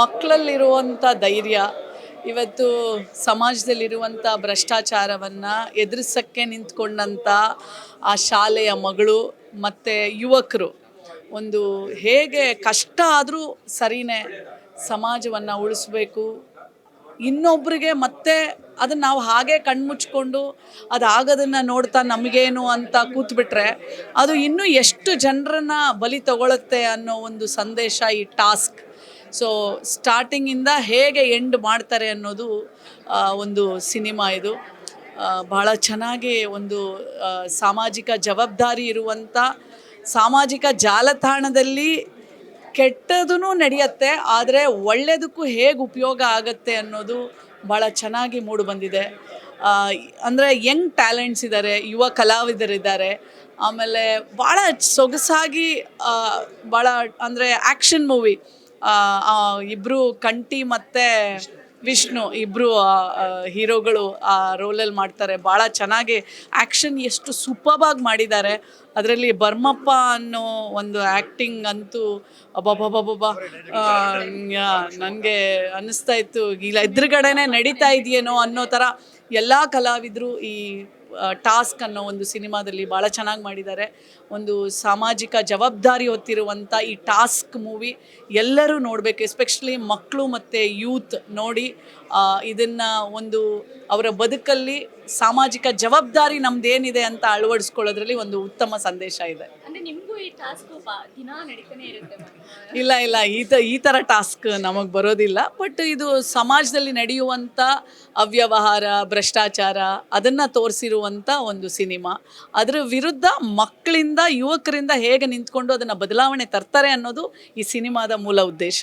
ಮಕ್ಕಳಲ್ಲಿರುವಂಥ ಧೈರ್ಯ, ಇವತ್ತು ಸಮಾಜದಲ್ಲಿರುವಂಥ ಭ್ರಷ್ಟಾಚಾರವನ್ನು ಎದುರಿಸೋಕ್ಕೆ ನಿಂತ್ಕೊಂಡಂಥ ಆ ಶಾಲೆಯ ಮಗಳು ಮತ್ತು ಯುವಕರು, ಒಂದು ಹೇಗೆ ಕಷ್ಟ ಆದರೂ ಸರಿನೇ ಸಮಾಜವನ್ನು ಉಳಿಸ್ಬೇಕು. ಇನ್ನೊಬ್ರಿಗೆ ಮತ್ತೆ ಅದನ್ನ ನಾವು ಹಾಗೆ ಕಣ್ಮುಚ್ಕೊಂಡು ಅದಾಗೋದನ್ನು ನೋಡ್ತಾ ನಮಗೇನು ಅಂತ ಕೂತ್ಬಿಟ್ರೆ ಅದು ಇನ್ನೂ ಎಷ್ಟು ಜನರನ್ನ ಬಲಿ ತಗೊಳುತ್ತೆ ಅನ್ನೋ ಒಂದು ಸಂದೇಶ ಈ ಟಾಸ್ಕ್. ಸೊ ಸ್ಟಾರ್ಟಿಂಗಿಂದ ಹೇಗೆ ಎಂಡ್ ಮಾಡ್ತಾರೆ ಅನ್ನೋದು ಒಂದು ಸಿನಿಮಾ ಇದು. ಬಹಳ ಚೆನ್ನಾಗಿ ಒಂದು ಸಾಮಾಜಿಕ ಜವಾಬ್ದಾರಿ ಇರುವಂಥ ಸಾಮಾಜಿಕ ಜಾಲತಾಣದಲ್ಲಿ ಕೆಟ್ಟದೂ ನಡೆಯುತ್ತೆ, ಆದರೆ ಒಳ್ಳೆಯದಕ್ಕೂ ಹೇಗೆ ಉಪಯೋಗ ಆಗುತ್ತೆ ಅನ್ನೋದು ಭಾಳ ಚೆನ್ನಾಗಿ ಮೂಡು ಬಂದಿದೆ. ಅಂದರೆ ಯಂಗ್ ಟ್ಯಾಲೆಂಟ್ಸ್ ಇದ್ದಾರೆ ಯುವ ಕಲಾವಿದರಿದ್ದಾರೆ. ಆಮೇಲೆ ಭಾಳ ಸೊಗಸಾಗಿ ಭಾಳ ಅಂದರೆ ಆ್ಯಕ್ಷನ್ ಮೂವಿ. ಇಬ್ಬರು ಕಂಟಿ ಮತ್ತು ವಿಷ್ಣು ಇಬ್ಬರು ಹೀರೋಗಳು ಆ ರೋಲಲ್ಲಿ ಮಾಡ್ತಾರೆ. ಭಾಳ ಚೆನ್ನಾಗಿ ಆ್ಯಕ್ಷನ್ ಎಷ್ಟು ಸೂಪರ್ಬಾಗಿ ಮಾಡಿದ್ದಾರೆ. ಅದರಲ್ಲಿ ಬರ್ಮಪ್ಪ ಅನ್ನೋ ಒಂದು ಆ್ಯಕ್ಟಿಂಗ್ ಅಂತೂ ಅಬ್ಬಬ್ಬಬ್ಬಬ್ಬ. ನನಗೆ ಅನ್ನಿಸ್ತಾ ಇತ್ತು. ಇಲ್ಲ, ಎದುರುಗಡೆನೆ ನಡೀತಾ ಇದೆಯೇನೋ ಅನ್ನೋ ಥರ ಎಲ್ಲ ಕಲಾವಿದರು ಈ ಟಾಸ್ಕ್ ಅನ್ನೋ ಒಂದು ಸಿನಿಮಾದಲ್ಲಿ ಭಾಳ ಚೆನ್ನಾಗಿ ಮಾಡಿದ್ದಾರೆ. ಒಂದು ಸಾಮಾಜಿಕ ಜವಾಬ್ದಾರಿ ಹೊತ್ತಿರುವಂಥ ಈ ಟಾಸ್ಕ್ ಮೂವಿ ಎಲ್ಲರೂ ನೋಡಬೇಕು, ಎಸ್ಪೆಷಲಿ ಮಕ್ಕಳು ಮತ್ತು ಯೂತ್ ನೋಡಿ ಇದನ್ನು ಒಂದು ಅವರ ಬದುಕಲ್ಲಿ ಸಾಮಾಜಿಕ ಜವಾಬ್ದಾರಿ ನಮ್ದೇನಿದೆ ಅಂತ ಅಳವಡಿಸ್ಕೊಳ್ಳೋದ್ರಲ್ಲಿ ಒಂದು ಉತ್ತಮ ಸಂದೇಶ ಇದೆ. ಅಂದ್ರೆ ನಿಮ್ಗೂ ಈ ಟಾಸ್ಕ್ ದಿನ ನಡೀತಾನೆ ಇರುತ್ತೆ ಇಲ್ಲ ಇಲ್ಲ ಈ ತ ಈ ಥರ ಟಾಸ್ಕ್ ನಮಗೆ ಬರೋದಿಲ್ಲ. ಬಟ್ ಇದು ಸಮಾಜದಲ್ಲಿ ನಡೆಯುವಂಥ ಅವ್ಯವಹಾರ ಭ್ರಷ್ಟಾಚಾರ ಅದನ್ನು ತೋರಿಸಿರುವಂಥ ಒಂದು ಸಿನಿಮಾ. ಅದರ ವಿರುದ್ಧ ಮಕ್ಕಳಿಂದ ಯುವಕರಿಂದ ಹೇಗೆ ನಿಂತ್ಕೊಂಡು ಅದನ್ನು ಬದಲಾವಣೆ ತರ್ತಾರೆ ಅನ್ನೋದು ಈ ಸಿನಿಮಾದ ಮೂಲ ಉದ್ದೇಶ.